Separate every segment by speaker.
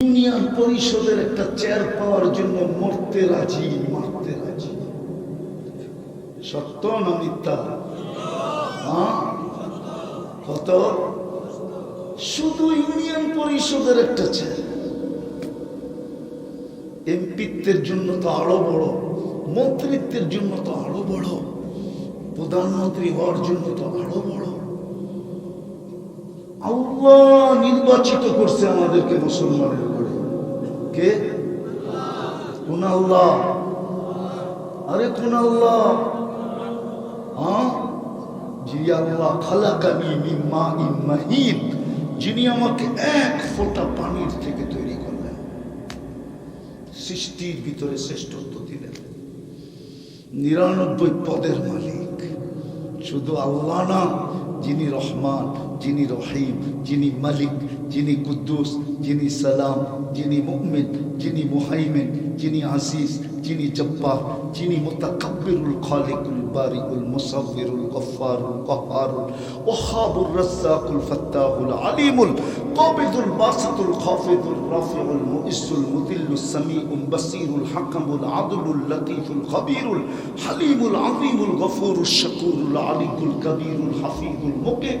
Speaker 1: Union পরিষদের একটা chair পাওয়ার জন্য মরতে রাজি, মারতে রাজি। সত্য না মিথ্যা? কত? শুধু ইউনিয়ন পরিষদের একটা চেয়ার এমপিত্বের জন্য তো আরও বড়, মন্ত্রিত্বের জন্য তো আরও বড়, প্রধানমন্ত্রী হওয়ার জন্য তো আরও বড়। আল্লাহ নির্বাচিত করছে আমাদেরকে মুসলমানের করে কে? কোন আল্লাহ? আরে কোন আল্লাহ? হ্যাঁ? যিনি আমাকে এক ফোঁটা পানির থেকে তৈরি করলেন। সৃষ্টির ভিতরে নিরানব্বই পদের মালিক। শুধু আল্লাহ না যিনি রহমান যিনি রহিম যিনি মালিক যিনি কুদ্দুস যিনি সালাম যিনি মুমিন যিনি মুহাইমিন যিনি আজিজ যিনি জব্বার যিনি মুতাকাব্বিরুল খালিকুল বারিকুল মুসাব্বিরুল গফফারুল কহ্হারুল ওয়াহাবুর রাজ্জাকুল ফাত্তাহুল আলিমুল القابض الباسط الخافض الرافع المؤس المذل السميع البصير الحكم العدل اللطيف الخبير الحليم العظيم الغفور الشكور العلي الكبير الحفيظ المقيت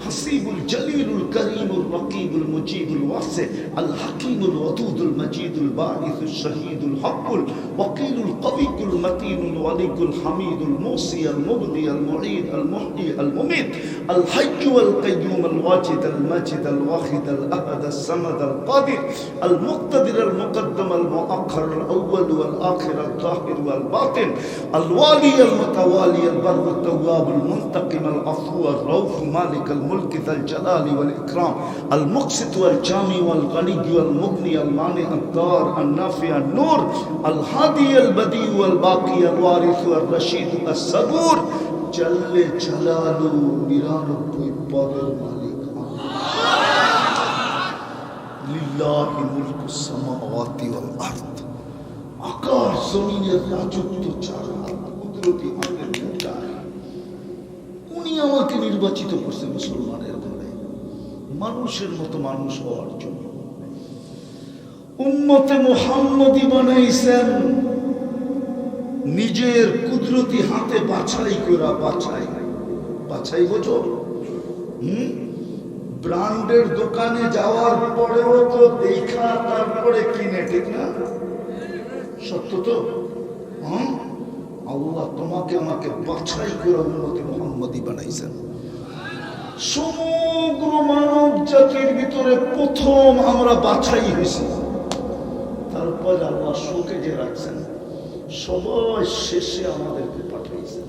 Speaker 1: الحسيب الجليل الكريم الرقيب المجيب الواسع الحكيم الودود المجيد الباعث الشهيد الحق الوكيل القوي المتين الولي الحميد الموصي المبغي المعيد المحيي المميت الحي والقيوم الواجد الماجد الواخر الواحد الأبد الصمد القادر المقتدر المقدم المؤخر الأول والآخر الظاهر والباطن الوالي المتوالي البر التواب المنتقم العفو الروف مالك الملك ذا الجلال والإكرام المقسط والجامي والغني والمغني المانع الدار النافع النور الهادي البديع والباقي الوارث والرشيد الصبور جل جلاله নিরানব্বই পদের মালিক লিল্লাহি মুলকু সামাওয়াতি ওয়াল আরদ। আকাশ জমিনের রাজত্ব চার হাত কুদরতি হাতের মুঠায় উনি আমাকে নির্বাচিত করছে মুসলমানের ঘরে। মানুষের মতো মানুষ হওয়ার জন্য। উম্মতে মোহাম্মদি বানাইছেন। নিজের কুদরতি হাতে বাছাই করা বাছাই। বাছাই বোঝো? হুম? ব্র্যান্ডের দোকানে যাওয়ার পরেও তো দেখা, তারপরে কিনে, ঠিক না? সত্য তো? আল্লাহ তোমাকে আমাকে বাছাই করে উন্নতি মোহাম্মদী বানাইছেন। সমগ্র মানব জাতির ভিতরে প্রথম আমরা বাছাই হয়েছি। তারপর আল্লাহ শোকে যে রাখছেন, সবাই শেষে আমাদেরকে পাঠিয়েছেন।